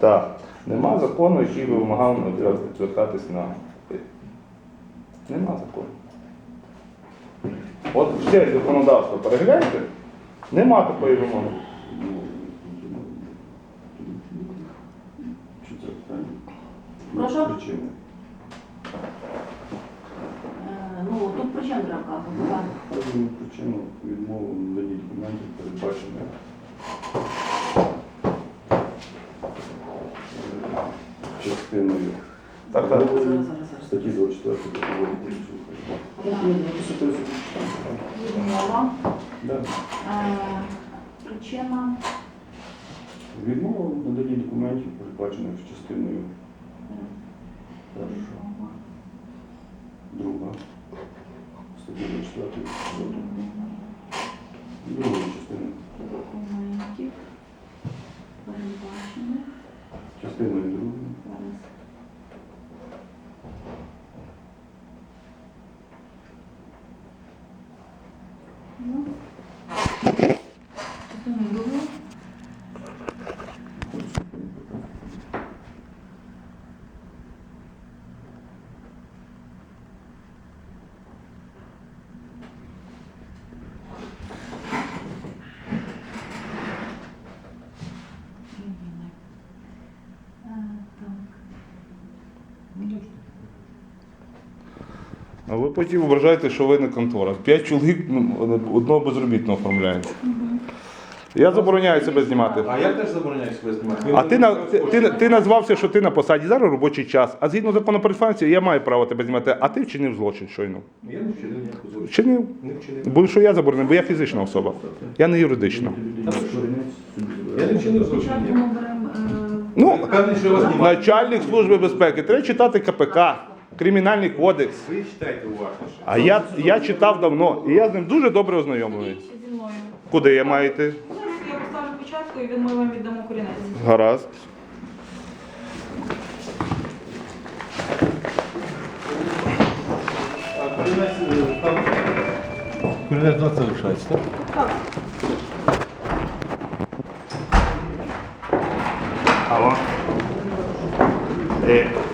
Так. Нема закону, який би вимагав звертатись на. Нема закону. От ще законодавство перегляньте, нема такої вимоги. Чи це питання? Прошу? Причини. Е, Ну, тут причин треба вказувати. Причину відмови в наданні документів передбачено е, частиною Так, так. Статті 24 Закону. Відмова. Да. Е, Причина. Відмова в наданні документів передбачених частиною друга, статті 24 Закону. Другої частини. Документів. Передбачених. Частиною другої. Зараз. Ну. Частину другу. Е, Так. А ви потім вважаєте, що ви не контора. П'ять чоловік ну, одного безробітного оформляють. Я забороняю себе знімати. А я теж забороняю себе знімати. А ти, на, ти, ти, ти назвався, що ти на посаді зараз робочий час, а згідно закону про інформацію, я маю право тебе знімати, а ти вчинив злочин щойно. Я не вчинив ніяку злочин. Вчинив. Не вчинив. Бо що я заборонив, бо я фізична особа. Я не юридична. Я не вчинив злочин. Е, Ну, що вас начальник служби безпеки, треба читати КПК, Кримінальний кодекс. Ви читайте уважніше. А я, я читав давно, і я з ним дуже добре ознайомлений. Ідіть зі мною. Куди я маю йти? Зараз я поставлю початку і він ми вам віддамо корінець. Гаразд. Корінець 20 залишається, так? Так, Алло. Е,